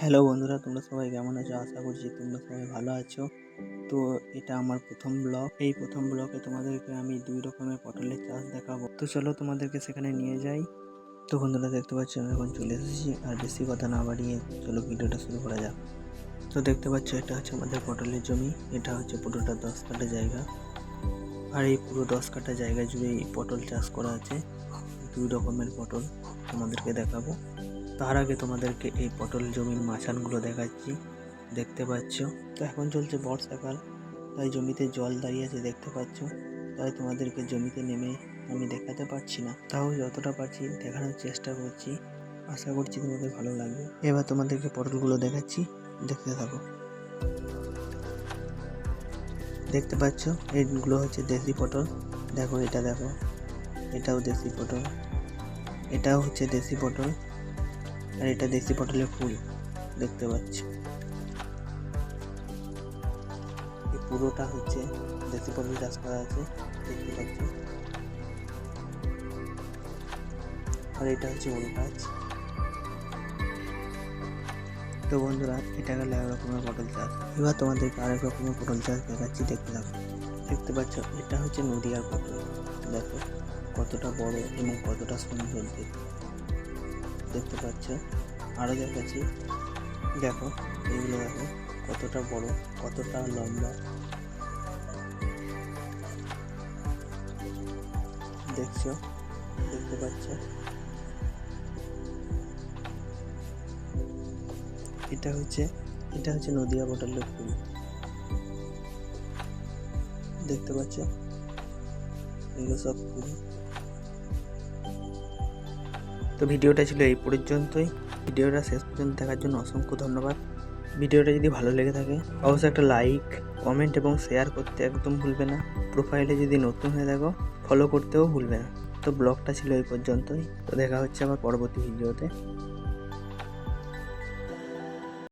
Hello বন্ধুরা, তোমরা সবাই কেমন আছো? আশা করছি তোমরা সবাই ভালো আছো। তো এটা আমার প্রথম ব্লগ। এই প্রথম ব্লগে তোমাদেরকে আমি দুই রকমের পটলের চাষ দেখাবো। তো চলো তোমাদেরকে সেখানে নিয়ে যাই। তো বন্ধুরা, দেখতে পাচ্ছ, আমি এখন চলে এসেছি। আর বেশি কথা না বাড়িয়ে চলো ভিডিওটা শুরু করা যাক। তো দেখতে পাচ্ছ, এটা হচ্ছে আমাদের পটলের জমি। এটা হচ্ছে পুরোটা দশ কাঠা জায়গা। আর এই পুরো দশ কাঠা জায়গা জুড়ে এই পটল চাষ করা আছে। দুই রকমের পটল তোমাদেরকে দেখাবো। তার আগে তোমাদেরকে এই পটল জমির মাছানগুলো দেখাচ্ছি। দেখতে পাচ্ছ? তো এখন চলছে বর্ষাকাল, তাই জমিতে জল দাঁড়িয়ে আছে, দেখতে পাচ্ছ? তাই তোমাদেরকে জমিতে নেমে আমি দেখাতে পারছি না। তাও যতটা পারছি দেখানোর চেষ্টা করছি। আশা করছি তোমাদের ভালো লাগবে। এবার তোমাদেরকে পটলগুলো দেখাচ্ছি। দেখতে থাকো। দেখতে পাচ্ছ? এইগুলো হচ্ছে দেশি পটল। দেখো, এটা দেখো। এটাও দেশি পটল। এটাও হচ্ছে দেশি পটল। আর এটা দেশি পটলের ফুল, দেখতে পাচ্ছি। পুরোটা হচ্ছে দেশি পটল চাষ করা আছে, দেখতে পাচ্ছি। আর এটা হচ্ছে ওল গাছ। তো বন্ধুরা, এটা গেল এক রকমের পটল চাষ। এবার তোমাদেরকে আরেক রকমের পটল চাষ দেখাচ্ছি, দেখতে থাকো। দেখতে পাচ্ছ, এটা হচ্ছে নদীয়ার পটল। দেখো, কতটা বড় এবং কতটা সুন্দর দেখতে। দেখতে পাচ্ছ। আরও দেখাচ্ছি। দেখো, এগুলো দেখো, কতটা বড়, কতটা লম্বা। দেখছ? দেখতে পাচ্ছ? এটা হচ্ছে এটা হচ্ছে নদিয়া পটলের ফুল দেখতে পাচ্ছ? এগুলো সব ফুল। তো ভিডিওটা ছিল এই পর্যন্তই। ভিডিওটা শেষ পর্যন্ত দেখার জন্য অসংখ্য ধন্যবাদ। ভিডিওটা যদি ভালো লেগে থাকে, অবশ্যই একটা লাইক কমেন্ট এবং শেয়ার করতে একদম ভুলবে না। প্রোফাইলে যদি নতুন হয়ে থাকো ফলো করতেও ভুলবে না। তো ব্লগটা ছিল এই পর্যন্তই। তো দেখা হচ্ছে আবার পরবর্তী ভিডিওতে